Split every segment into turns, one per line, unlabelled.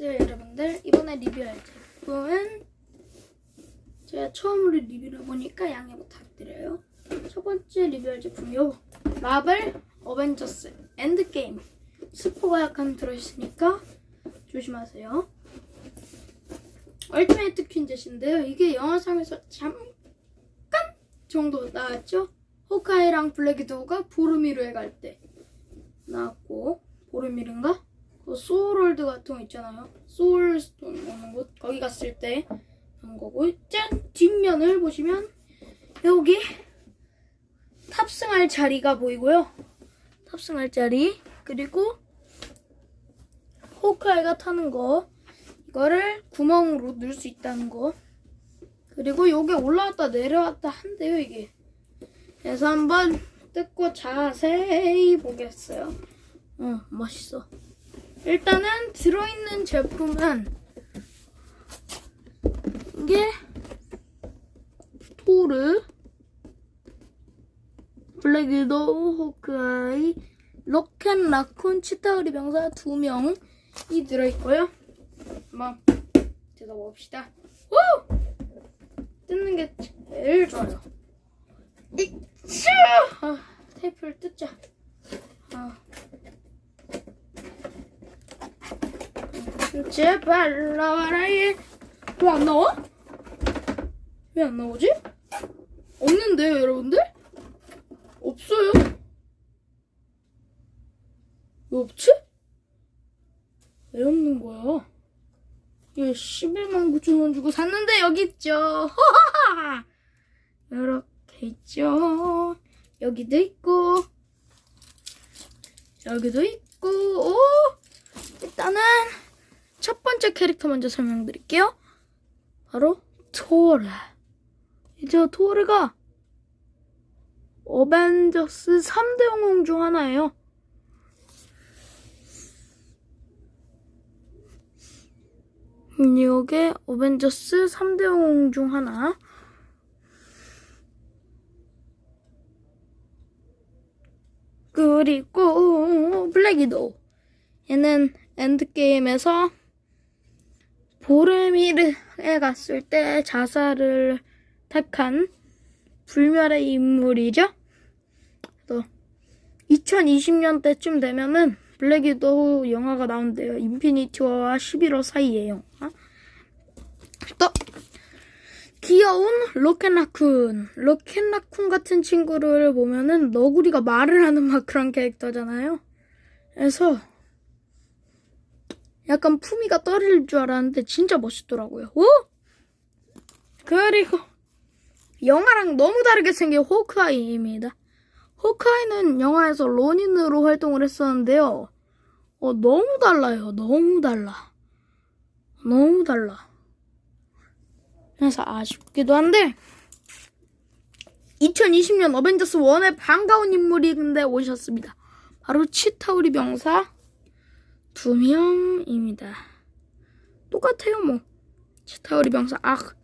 네, 여러분들 이번에 리뷰할 제품은 제가 처음으로 리뷰를 해보니까 양해 부탁드려요. 첫 번째 리뷰할 제품이요. 마블 어벤져스 엔드게임 스포가 약간 들어있으니까 조심하세요. 얼티메이트 퀸젯인데요. 이게 영화상에서 잠깐 정도 나왔죠? 호카이랑 블랙이도우가 보르미르에 갈 때 나왔고 보르미르인가? 그 소울월드 같은 거 있잖아요. 소울스톤 오는 곳? 거기 갔을 때 한 거고 짠! 뒷면을 보시면 여기 탑승할 자리가 보이고요. 탑승할 자리. 그리고 호카이가 타는 거. 이거를 구멍으로 넣을 수 있다는 거. 그리고 여기 올라왔다 내려왔다 한대요 이게. 그래서 한번 뜯고 자세히 보겠어요. 어 멋있어 일단은 들어있는 제품은 이게 토르 블랙 위도우 호크아이 로켓 라쿤 치타우리 병사 두 명이 들어있고요. 한번 뜯어봅시다. 우! 뜯는 게 제일 좋아요. 아, 테이프를 뜯자. 아. 제발 나와라 얘. 왜안 나와? 왜 안 나오지? 없는데요, 여러분들? 없어요. 왜 없지? 왜 없는 거야? 얘 11만 9천 원 주고 샀는데 여기 있죠. 허하하. 이렇게 있죠. 여기도 있고 여기도 있고 오 일단은 첫 번째 캐릭터 먼저 설명드릴게요. 바로 토르. 이제 토르가 어벤져스 3대 영웅 중 하나예요. 이게 어벤져스 3대 영웅 중 하나. 그리고 블랙이도 얘는 엔드게임에서 보르미르에 갔을 때 자살을 택한 불멸의 인물이죠. 또 2020년 때쯤 되면은 블랙이도 영화가 나온대요. 인피니티 워와 11월 사이에 영화. 또 귀여운 로켓라쿤. 로켓라쿤 같은 친구를 보면은 너구리가 말을 하는 막 그런 캐릭터잖아요. 그래서 약간 품위가 떨어질 줄 알았는데 진짜 멋있더라고요. 오! 그리고 영화랑 너무 다르게 생긴 호크아이입니다. 호크아이는 영화에서 로닌으로 활동을 했었는데요. 어, 너무 달라요. 너무 달라. 너무 달라. 그래서 아쉽기도 한데 2020년 어벤져스 1의 반가운 인물이 근데 오셨습니다. 바로 치타우리 병사 두 명입니다. 똑같아요, 뭐. 치타우리 병사 악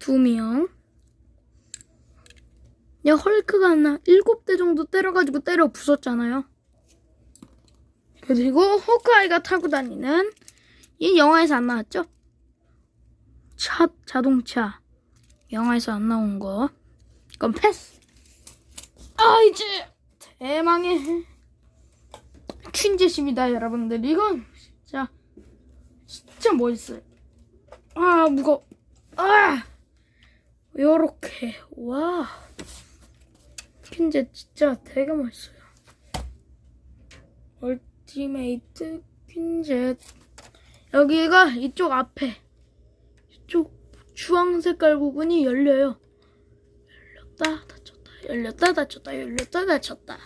두 명. 야, 헐크가 나 일곱 대 정도 때려가지고 때려 부쉈잖아요. 그리고 호크아이가 타고 다니는 이 영화에서 안 나왔죠? 차 자동차 영화에서 안 나온 거. 그럼 패스. 아 이제 대망의 퀸젯입니다, 여러분들. 이건 진짜 진짜 멋있어요. 아 무거. 아 요렇게 와 퀸젯 진짜 되게 멋있어요. 얼티메이트 퀸젯 여기가 이쪽 앞에 이쪽 주황 색깔 부분이 열려요. 열렸다 닫혔다 열렸다 닫혔다 열렸다 닫혔다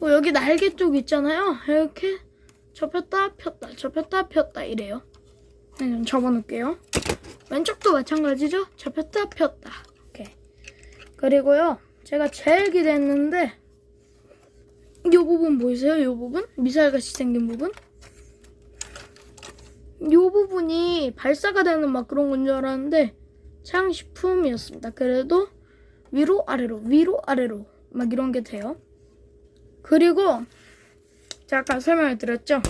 하고 여기 날개 쪽 있잖아요. 이렇게 접혔다 폈다 접혔다 폈다 이래요. 네, 좀 접어놓을게요. 왼쪽도 마찬가지죠. 접혔다 폈다 이렇게 그리고요 제가 제일 기대했는데 이 부분 보이세요? 이 부분? 미사일같이 생긴 부분? 이 부분이 발사가 되는 막 그런 건 줄 알았는데 장식품이었습니다. 그래도 위로 아래로 위로 아래로 막 이런 게 돼요. 그리고 제가 아까 설명을 드렸죠.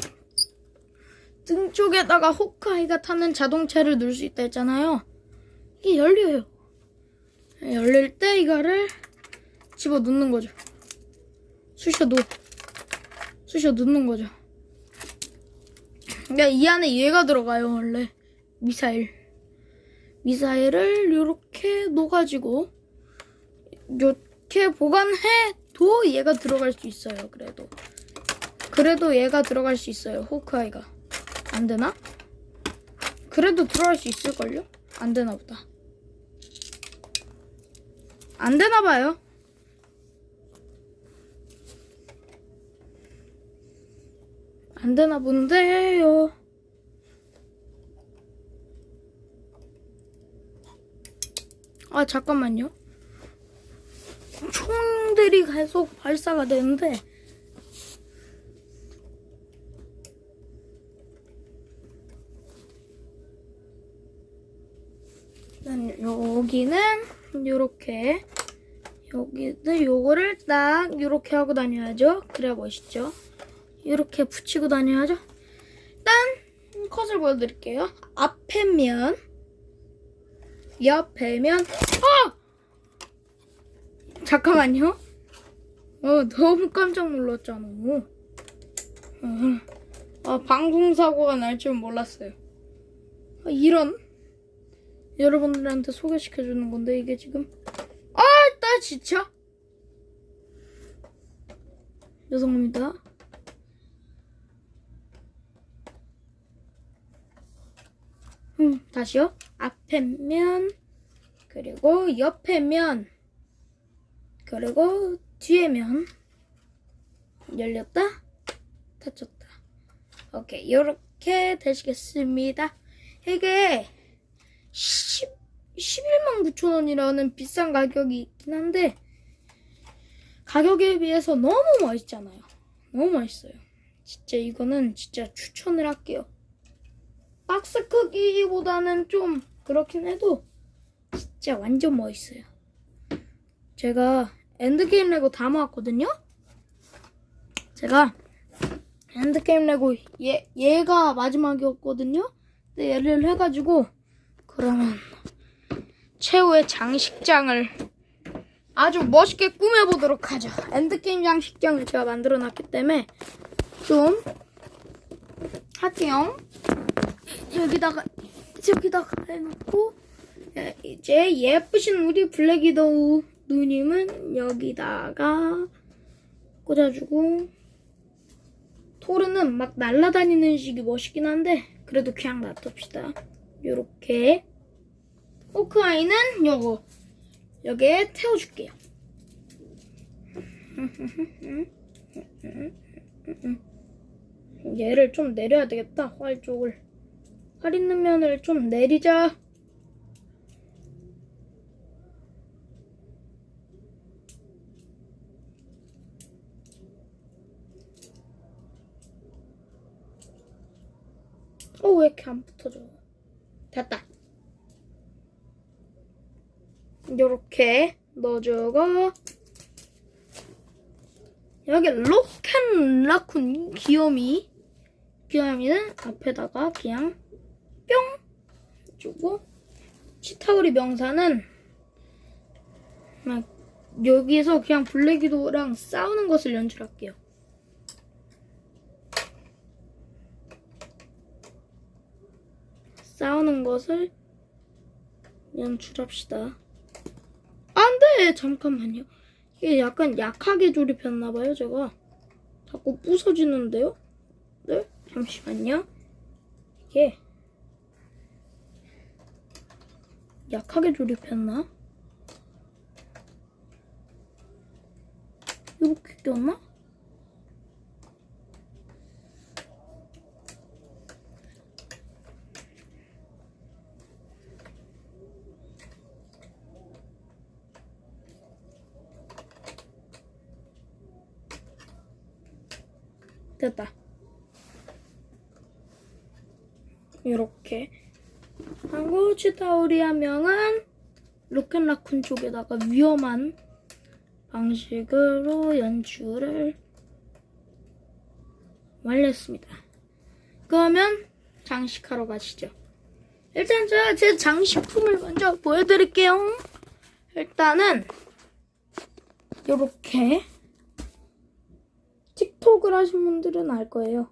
등 쪽에다가 호카이가 타는 자동차를 넣을 수 있다 했잖아요. 이게 열려요. 열릴 때 이거를 집어 넣는 거죠. 쑤셔 넣어. 쑤셔 넣는 거죠. 그러니까 이 안에 얘가 들어가요, 원래. 미사일. 미사일을 이렇게 넣어가지고 이렇게 보관해 도 얘가 들어갈 수 있어요. 그래도 그래도 얘가 들어갈 수 있어요. 호크아이가 안 되나? 그래도 들어갈 수 있을걸요? 안 되나 보다. 안 되나 봐요. 안 되나 본데요. 아 잠깐만요. 총들이 계속 발사가 되는데 여기는 요렇게 여기는 요거를 딱 요렇게 하고 다녀야죠. 그래야 멋있죠. 이렇게 붙이고 다녀야죠. 일단 컷을 보여드릴게요. 앞에 면 옆에 면 어! 잠깐만요. 어, 너무 깜짝 놀랐잖아. 어, 아, 방송사고가 날 줄 몰랐어요. 아, 이런. 여러분들한테 소개시켜주는 건데, 이게 지금. 아, 나 진짜. 죄송합니다. 음, 다시요. 앞에 면, 그리고 옆에 면, 그리고 뒤에 면. 열렸다, 닫혔다. 오케이, 요렇게 되시겠습니다. 이게 10, 11만 9천 원이라는 비싼 가격이 있긴 한데, 가격에 비해서 너무 맛있잖아요. 너무 맛있어요. 진짜 이거는 진짜 추천을 할게요. 박스 크기보다는 좀 그렇긴 해도 진짜 완전 멋있어요. 제가 엔드게임 레고 다 모았거든요. 제가 엔드게임 레고 얘 얘가 마지막이었거든요. 근데 얘를 해가지고 그러면 최후의 장식장을 아주 멋있게 꾸며보도록 하죠. 엔드게임 장식장을 제가 만들어놨기 때문에 좀 할게요. 여기다가 저기다가 해놓고 예, 이제 예쁘신 우리 블랙이더우 누님은 여기다가 꽂아주고 토르는 막 날아다니는 식이 멋있긴 한데 그래도 그냥 놔둡시다. 요렇게. 호크아이는 요거. 여기에 태워줄게요. 얘를 좀 내려야 되겠다 활 쪽을. 활 있는 면을 좀 내리자. 어, 왜 이렇게 안 붙어져? 됐다. 요렇게 넣어주고, 여기 로켓 라쿤 귀요미. 귀요미는 앞에다가 그냥 뿅 주고 치타우리 명사는 막 여기서 그냥 블랙이도랑 싸우는 것을 연출할게요. 싸우는 것을 연출합시다. 안 돼! 잠깐만요. 이게 약간 약하게 조립했나봐요, 제가. 자꾸 부서지는데요? 네? 잠시만요. 이게 약하게 조립했나? 이렇게 꼈나? 됐다. 이렇게 하고 치타우리아 명은 로켓라쿤 쪽에다가 위험한 방식으로 연출을 완료했습니다. 그러면 장식하러 가시죠. 일단 제가 제 장식품을 먼저 보여드릴게요. 일단은 요렇게 틱톡을 하신 분들은 알 거예요.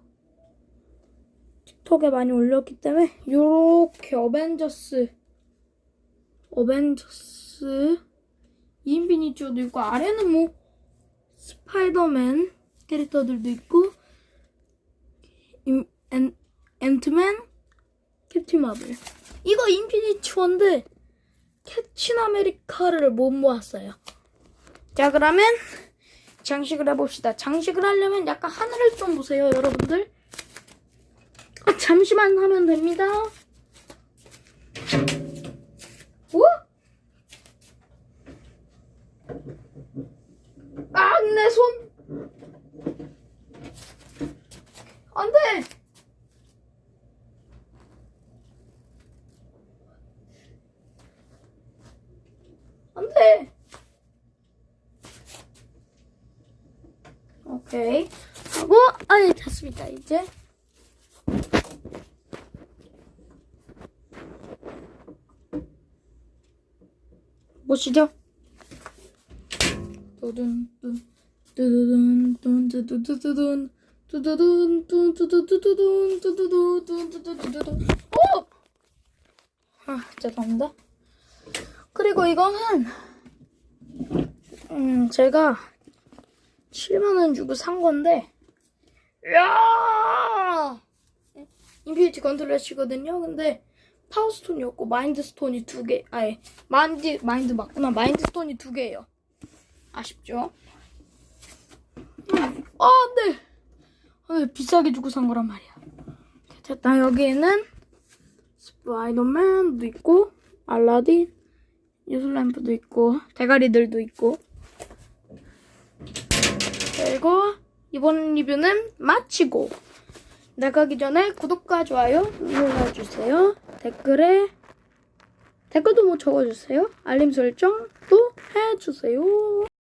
틱톡에 많이 올렸기 때문에 요렇게 어벤져스 어벤져스 인피니티도 있고 아래는 뭐 스파이더맨 캐릭터들도 있고 임, 엔, 앤트맨 캡틴 마블 이거 인피니티 원데 캡틴 아메리카를 못 모았어요 자 그러면 장식을 해봅시다 장식을 하려면 약간 하늘을 좀 보세요 여러분들 아, 잠시만 하면 됩니다 오? 아, 내 손! 안 돼! 안 돼! 오케이. 하고, 아니, 됐습니다, 이제. 보시죠. 두둔 둔 두두둔 둔 두두두두둔 두두둔 둔 두두두두둔 두두두 둔 두두두두둔 오! 아 죄송합니다. 그리고 이거는 음 제가 7만 원 주고 산 건데 야 인피니티 컨트롤러시거든요. 근데 파워스톤이 없고 마인드스톤이 두 개, 아니 마인드 마인드 맞구나 마인드스톤이 두 개예요. 아쉽죠? 음, 아, 네. 아, 네. 비싸게 주고 산 거란 말이야. 됐다. 여기에는 스파이더맨도 있고, 알라딘, 유슬램프도 있고, 대가리들도 있고. 그리고 이번 리뷰는 마치고 나가기 전에 구독과 좋아요 눌러주세요. 댓글에 댓글도 뭐 적어주세요. 알림 설정도 해주세요.